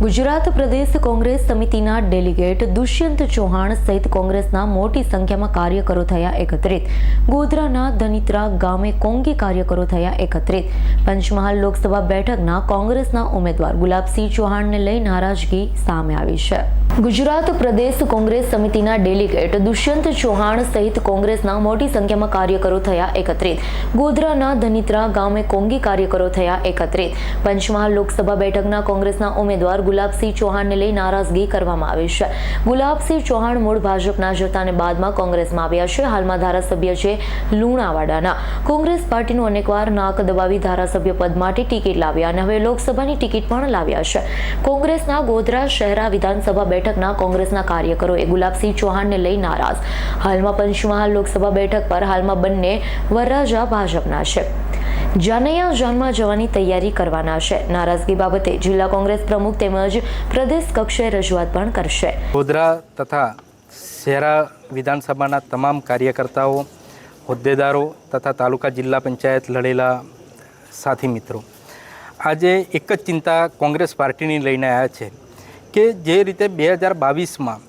ગુજરાત પ્રદેશ કોંગ્રેસ સમિતિના ડેલિગેટ દુષ્યંત ચૌહાણ સહિત કોંગ્રેસના મોટી સંખ્યામાં કાર્યકરો થયા એકત્રિત. ગોધરાના ધનિત્રા ગામે કોંગી કાર્યકરો થયા એકત્રિત. પંચમહાલ લોકસભા બેઠકના કોંગ્રેસના ઉમેદવાર ગુલાબસિંહ ચૌહાણને લઈ નારાજગી સામે આવી છે. ગુજરાત પ્રદેશ કોંગ્રેસ સમિતિના ડેલિગેટ દુષ્યંત ચૌહાણ સહિત કોંગ્રેસના મોટી સંખ્યામાં કાર્યકરો થયા એકત્રિત. ગોધરાના ધનિત્રા ગામે કોંગી કાર્યકરો થયા એકત્રિત. પંચમહાલ લોકસભા બેઠકના કોંગ્રેસના ઉમેદવાર ગુલાબસિંહ ચૌહાણને લઈ નારાજગી કરવામાં આવી છે. ગુલાબસિંહ ચૌહાણ મૂળ ભાજપના જતા અને બાદમાં કોંગ્રેસમાં આવ્યા છે. હાલમાં ધારાસભ્ય છે લુણાવાડાના. કોંગ્રેસ પાર્ટીનું અનેકવાર નાક દબાવી ધારાસભ્ય પદ માટે ટિકિટ લાવ્યા અને હવે લોકસભાની ટિકિટ પણ લાવ્યા છે. કોંગ્રેસના ગોધરા શહેરા વિધાનસભા બેઠકના કોંગ્રેસના કાર્યકરોએ ગુલાબસિંહ ચૌહાણને લઈ નારાજ. હાલમાં પંચમહાલ લોકસભા બેઠક પર હાલમાં બંને વરરાજા ભાજપના છે. જાનૈયા જાનમાં જવાની તૈયારી કરવાના છે. નારાજગી બાબતે જિલ્લા કોંગ્રેસ પ્રમુખ તેમજ પ્રદેશ કક્ષાએ રજૂઆત પણ કરશે. ગોધરા તથા શહેરા વિધાનસભાના તમામ કાર્યકર્તાઓ, હોદ્દેદારો તથા તાલુકા જિલ્લા પંચાયત લડેલા સાથી મિત્રો, આજે એક જ ચિંતા કોંગ્રેસ પાર્ટીની લઈને આવ્યા છે કે જે રીતે બે હજાર બાવીસમાં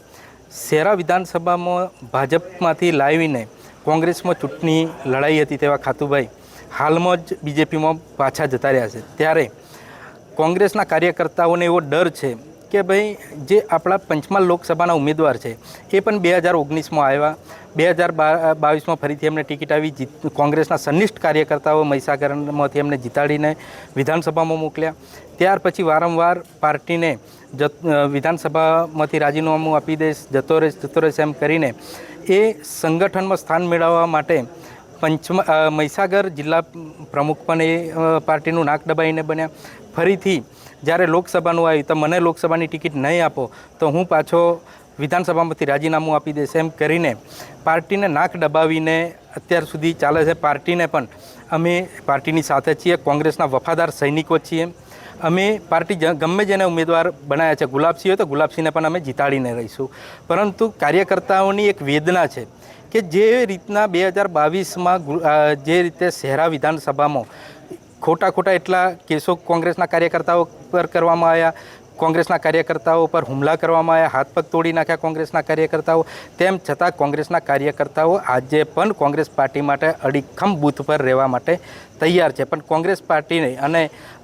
શહેરા વિધાનસભામાં ભાજપમાંથી લાવીને કોંગ્રેસમાં ચૂંટણી લડાઈ હતી તેવા ખાતુભાઈ હાલમાં જ બીજેપીમાં પાછા જતા રહ્યા છે. ત્યારે કોંગ્રેસના કાર્યકર્તાઓને એવો ડર છે કે ભાઈ જે આપણા પંચમહાલ લોકસભાના ઉમેદવાર છે, એ પણ બે હજાર ઓગણીસમાં આવ્યા. બે હજાર બાવીસમાં ફરીથી એમને ટિકિટ આવી જીત, કોંગ્રેસના સનિષ્ઠ કાર્યકર્તાઓ મહીસાગરમાંથી એમને જીતાડીને વિધાનસભામાં મોકલ્યા. ત્યાર પછી વારંવાર પાર્ટીને જત વિધાનસભામાંથી રાજીનામું આપી દઈશ, જતો રહીશ જતો રહીશ એમ કરીને એ સંગઠનમાં સ્થાન મેળવવા માટે પંચમ મહીસાગર જિલ્લા પ્રમુખ પણ એ પાર્ટીનું નાક દબાઈને બન્યા. ફરીથી જ્યારે લોકસભાનું આવ્યું, તો મને લોકસભાની ટિકિટ નહીં આપો, તો હું પાછો વિધાનસભામાંથી રાજીનામું આપી દઈશ. એમ કરીને પાર્ટીને નાક દબાવીને અત્યાર સુધી ચાલે છે પાર્ટીને પણ. અમે પાર્ટીની સાથે છીએ, કોંગ્રેસના વફાદાર સૈનિકો છીએ. અમે પાર્ટી ગમે જેને ઉમેદવાર બનાવ્યા છે, ગુલાબસિંહ હોય તો ગુલાબસિંહને પણ અમે જીતાડીને રહીશું. પરંતુ કાર્યકર્તાઓની એક વેદના છે કે જે રીતના બે હજાર બાવીસમાં જે રીતે શહેરા વિધાનસભામાં ખોટા ખોટા એટલા કેસો કોંગ્રેસના કાર્યકર્તાઓ પર કરવામાં આવ્યા કોંગ્રેસના કાર્યકર્તાઓ પર હુમલા કરવામાં આવ્યા, હાથ પગ તોડી નાખ્યા કોંગ્રેસના કાર્યકર્તાઓ. તેમ છતાં કોંગ્રેસના કાર્યકર્તાઓ આજે પણ કોંગ્રેસ પાર્ટી માટે અડીખમ બૂથ પર રહેવા માટે તૈયાર છે. પણ કોંગ્રેસ પાર્ટીને અને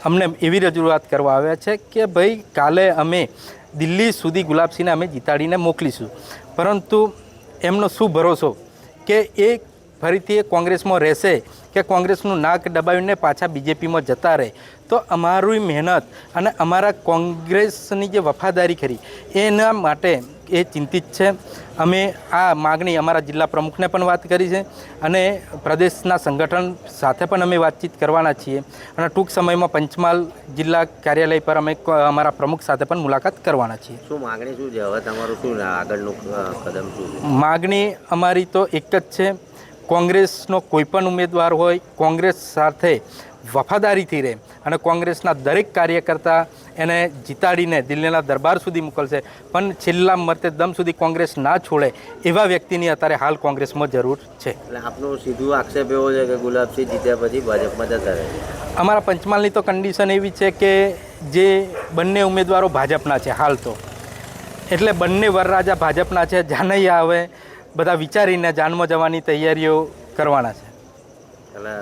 અમને એવી રજૂઆત કરવા આવ્યા છે કે ભાઈ, કાલે અમે દિલ્હી સુધી ગુલાબસિંહને અમે જીતાડીને મોકલીશું. પરંતુ એમનો શું ભરોસો કે એ ફરીથી એ કોંગ્રેસમાં રહેશે કે કોંગ્રેસનું નાક દબાવીને પાછા બીજેપીમાં જતા રહે. તો અમારી મહેનત અને અમારા કોંગ્રેસની જે વફાદારી ખરી એના માટે એ ચિંતિત છે. અમે આ માગણી અમારા જિલ્લા પ્રમુખને પણ વાત કરી છે અને પ્રદેશના સંગઠન સાથે પણ અમે વાતચીત કરવાના છીએ અને ટૂંક સમયમાં પંચમહાલ જિલ્લા કાર્યાલય પર અમે અમારા પ્રમુખ સાથે પણ મુલાકાત કરવાના છીએ. શું માગણી શું છે? હવે તમારું શું આગળનું કદમ શું માગણી અમારી તો એક જ છે. કોંગ્રેસનો કોઈ પણ ઉમેદવાર હોય કોંગ્રેસ સાથે વફાદારીથી રહે અને કોંગ્રેસના દરેક કાર્યકર્તા એને જીતાડીને દિલ્હીના દરબાર સુધી મોકલશે. પણ છેલ્લા મરતે દમ સુધી કોંગ્રેસ ના છોડે એવા વ્યક્તિની અત્યારે હાલ કોંગ્રેસમાં જરૂર છે. એટલે આપનો સીધું આક્ષેપ એવો છે કે ગુલાબસિંહ જીત્યા પછી ભાજપમાં જતા રહે અમારા પંચમહાલની તો કન્ડિશન એવી છે કે જે બંને ઉમેદવારો ભાજપના છે હાલ તો. એટલે બંને વરરાજા ભાજપના છે જાનૈયા હવે બધા વિચારીને જાનમાં જવાની તૈયારીઓ કરવાના છે. એટલે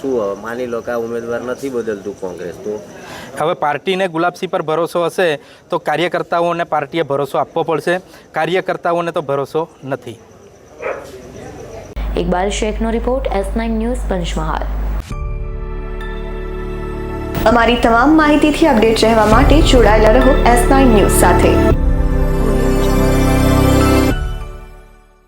શું માની લો કે આ ઉમેદવાર નથી બદલતું કોંગ્રેસ તો? હવે પાર્ટીને ગુલાબસિંહ પર ભરોસો હશે તો કાર્યકર્તાઓને પાર્ટીએ ભરોસો આપવો પડશે. કાર્યકર્તાઓને તો ભરોસો નથી. Iqbal શેખનો report S nine news Panchmahal. અમારી તમામ માહિતીથી અપડેટ રહેવા માટે જોડાયેલા રહો એસ નાઇન ન્યૂઝ સાથે.